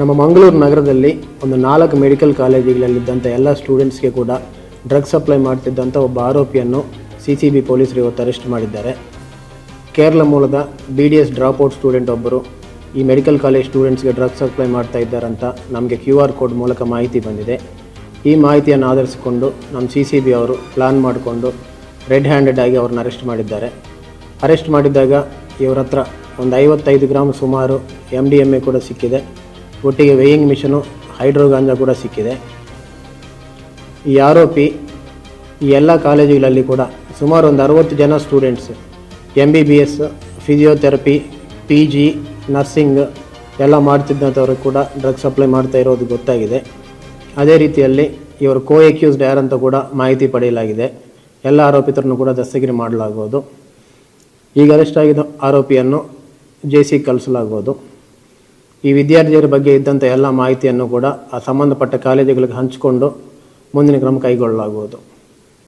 ನಮ್ಮ ಮಂಗಳೂರು ನಗರದಲ್ಲಿ ಒಂದು ನಾಲ್ಕು ಮೆಡಿಕಲ್ ಕಾಲೇಜುಗಳಲ್ಲಿದ್ದಂಥ ಎಲ್ಲ ಸ್ಟೂಡೆಂಟ್ಸ್ಗೆ ಕೂಡ ಡ್ರಗ್ ಸಪ್ಲೈ ಮಾಡ್ತಿದ್ದಂಥ ಒಬ್ಬ ಆರೋಪಿಯನ್ನು ಸಿ ಸಿ ಬಿ ಪೊಲೀಸರು ಇವತ್ತು ಅರೆಸ್ಟ್ ಮಾಡಿದ್ದಾರೆ. ಕೇರಳ ಮೂಲದ B D S dropout student ಒಬ್ಬರು ಈ ಮೆಡಿಕಲ್ ಕಾಲೇಜ್ ಸ್ಟೂಡೆಂಟ್ಸ್ಗೆ ಡ್ರಗ್ ಸಪ್ಲೈ ಮಾಡ್ತಾ ಇದ್ದಾರಂತ ನಮಗೆ ಕ್ಯೂ ಆರ್ ಕೋಡ್ ಮೂಲಕ ಮಾಹಿತಿ ಬಂದಿದೆ. ಈ ಮಾಹಿತಿಯನ್ನು ಆಧರಿಸಿಕೊಂಡು ನಮ್ಮ ಸಿ ಸಿ ಬಿ ಅವರು ಪ್ಲಾನ್ ಮಾಡಿಕೊಂಡು ರೆಡ್ ಹ್ಯಾಂಡೆಡ್ ಆಗಿ ಅವ್ರನ್ನ ಅರೆಸ್ಟ್ ಮಾಡಿದ್ದಾರೆ. ಅರೆಸ್ಟ್ ಮಾಡಿದ್ದಾಗ ಇವರ ಹತ್ರ ಒಂದು ಐವತ್ತೈದು ಗ್ರಾಮ್ ಸುಮಾರು ಎಂ ಡಿ ಎಂ ಎ ಕೂಡ ಸಿಕ್ಕಿದೆ. ಒಟ್ಟಿಗೆ ವೇಯಿಂಗ್ ಮಿಷನು ಹೈಡ್ರೋ ಗಾಂಜಾ ಕೂಡ ಸಿಕ್ಕಿದೆ. ಈ ಆರೋಪಿ ಈ ಎಲ್ಲ ಕಾಲೇಜುಗಳಲ್ಲಿ ಕೂಡ ಸುಮಾರು ಒಂದು ಅರವತ್ತು ಜನ students M B B S physiotherapy P G nursing ಎಲ್ಲ ಮಾಡ್ತಿದ್ದಂಥವ್ರು ಕೂಡ ಡ್ರಗ್ ಸಪ್ಲೈ ಮಾಡ್ತಾ ಇರೋದು ಗೊತ್ತಾಗಿದೆ. ಅದೇ ರೀತಿಯಲ್ಲಿ ಇವರು ಕೋ ಎಕ್ಯೂಸ್ಡ್ ಯಾರಂತ ಕೂಡ ಮಾಹಿತಿ ಪಡೆಯಲಾಗಿದೆ. ಎಲ್ಲ ಆರೋಪಿತರನ್ನು ಕೂಡ ದಸ್ತಗಿರಿ ಮಾಡಲಾಗುವುದು ಈಗ ಅರೆಸ್ಟ್ ಆಗಿದ್ದ ಆರೋಪಿಯನ್ನು ಜೆ ಸಿ ಕಳಿಸಲಾಗುವುದು ಈ ವಿದ್ಯಾರ್ಥಿಗಳ ಬಗ್ಗೆ ಇದ್ದಂಥ ಎಲ್ಲ ಮಾಹಿತಿಯನ್ನು ಕೂಡ ಆ ಸಂಬಂಧಪಟ್ಟ ಕಾಲೇಜುಗಳಿಗೆ ಹಂಚಿಕೊಂಡು ಮುಂದಿನ ಕ್ರಮ ಕೈಗೊಳ್ಳಲಾಗುವುದು.